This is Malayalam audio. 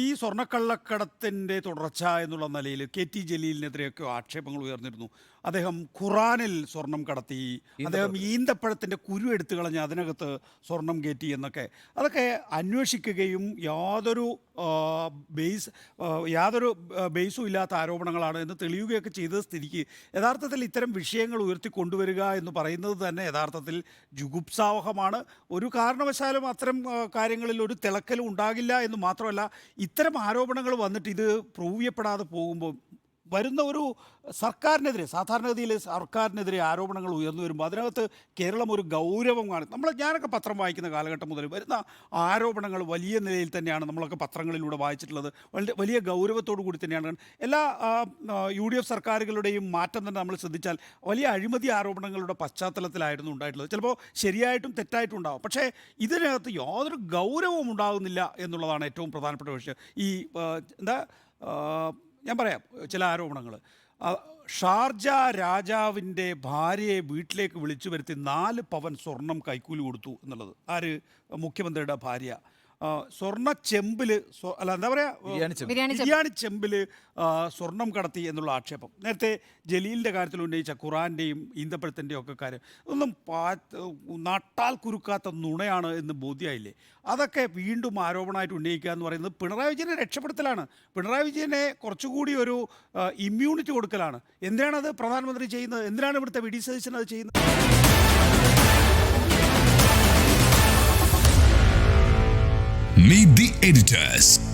ഈ സ്വർണക്കള്ളക്കടത്തിന്റെ തുടർച്ച എന്നുള്ള നിലയിൽ കെ ടി ജലീലിനെതിരെയൊക്കെ ആക്ഷേപങ്ങൾ ഉയർന്നിരുന്നു. അദ്ദേഹം ഖുറാനിൽ സ്വർണം കടത്തി അദ്ദേഹം ഈന്തപ്പഴത്തിന്റെ കുരു എടുത്തു കളഞ്ഞ് അതിനകത്ത് സ്വർണം കയറ്റി എന്നൊക്കെ. അതൊക്കെ അന്വേഷിക്കുകയും യാതൊരു ബേസ് യാതൊരു ബേസും ഇല്ലാത്ത ആരോപണങ്ങളാണ് എന്ന് തെളിയുകയൊക്കെ ചെയ്ത സ്ഥിതിക്ക് യഥാർത്ഥത്തിൽ ഇത്തരം വിഷയങ്ങൾ ഉയർത്തി കൊണ്ടുവരിക എന്ന് പറയുന്നത് തന്നെ യഥാർത്ഥത്തിൽ ജുഗുപ്സാവഹമാണ്. ഒരു കാരണവശാലും അത്തരം കാര്യങ്ങളിൽ ഒരു തിളക്കലും ഉണ്ടാകില്ല എന്ന് മാത്രമല്ല ഇത്തരം ആരോപണങ്ങൾ വന്നിട്ട് ഇത് പ്രൂവ് ചെയ്യപ്പെടാതെ പോകുമ്പോൾ വരുന്ന ഒരു സർക്കാരിനെതിരെ സാധാരണഗതിയിൽ സർക്കാരിനെതിരെ ആരോപണങ്ങൾ ഉയർന്നു വരുമ്പോൾ അതിനകത്ത് കേരളം ഒരു ഗൗരവം കാണും. നമ്മൾ ഞാനൊക്കെ പത്രം വായിക്കുന്ന കാലഘട്ടം മുതൽ വരുന്ന ആരോപണങ്ങൾ വലിയ നിലയിൽ തന്നെയാണ് നമ്മളൊക്കെ പത്രങ്ങളിലൂടെ വായിച്ചിട്ടുള്ളത്. വലിയ ഗൗരവത്തോടു കൂടി തന്നെയാണ്. എല്ലാ യു ഡി എഫ് സർക്കാരുകളുടെയും മാറ്റം തന്നെ നമ്മൾ ശ്രദ്ധിച്ചാൽ വലിയ അഴിമതി ആരോപണങ്ങളുടെ പശ്ചാത്തലത്തിലായിരുന്നു ഉണ്ടായിട്ടുള്ളത്. ചിലപ്പോൾ ശരിയായിട്ടും തെറ്റായിട്ടും ഉണ്ടാവും പക്ഷേ ഇതിനകത്ത് യാതൊരു ഗൗരവവും ഉണ്ടാകുന്നില്ല എന്നുള്ളതാണ് ഏറ്റവും പ്രധാനപ്പെട്ട വിഷയം. ഈ എന്താ ഞാൻ പറയാം ചില ആരോപണങ്ങൾ ഷാർജ രാജാവിന്റെ ഭാര്യയെ വീട്ടിലേക്ക് വിളിച്ചു വരുത്തി നാല് പവൻ സ്വർണം കൈക്കൂലി കൊടുത്തു എന്നുള്ളത്. ആര്? മുഖ്യമന്ത്രിയുടെ ഭാര്യ. സ്വർണ ചെമ്പിൽ അല്ല എന്താ പറയാ പറയുക ബിരിയാണി ചെമ്പിൽ ചെമ്പിൽ സ്വർണം കടത്തി എന്നുള്ള ആക്ഷേപം. നേരത്തെ ജലീലിന്റെ കാര്യത്തിൽ ഉന്നയിച്ച ഖുറാന്റെയും ഈന്തപ്പഴത്തിന്റെയും ഒക്കെ കാര്യം ഒന്നും പാ നട്ടാൽ കുരുക്കാത്ത നുണയാണ് എന്ന് ബോധ്യമായില്ലേ അതൊക്കെ വീണ്ടും ആരോപണമായിട്ട് ഉന്നയിക്കുക എന്ന് പറയുന്നത് പിണറായി വിജയനെ രക്ഷപ്പെടുത്തലാണ്. പിണറായി വിജയനെ കുറച്ചുകൂടി ഒരു ഇമ്മ്യൂണിറ്റി കൊടുക്കലാണ്. എന്തിനാണത് പ്രധാനമന്ത്രി ചെയ്യുന്നത്? എന്തിനാണ് ഇവിടുത്തെ വി ഡി സതീശൻ അത് ചെയ്യുന്നത്? Meet the editors.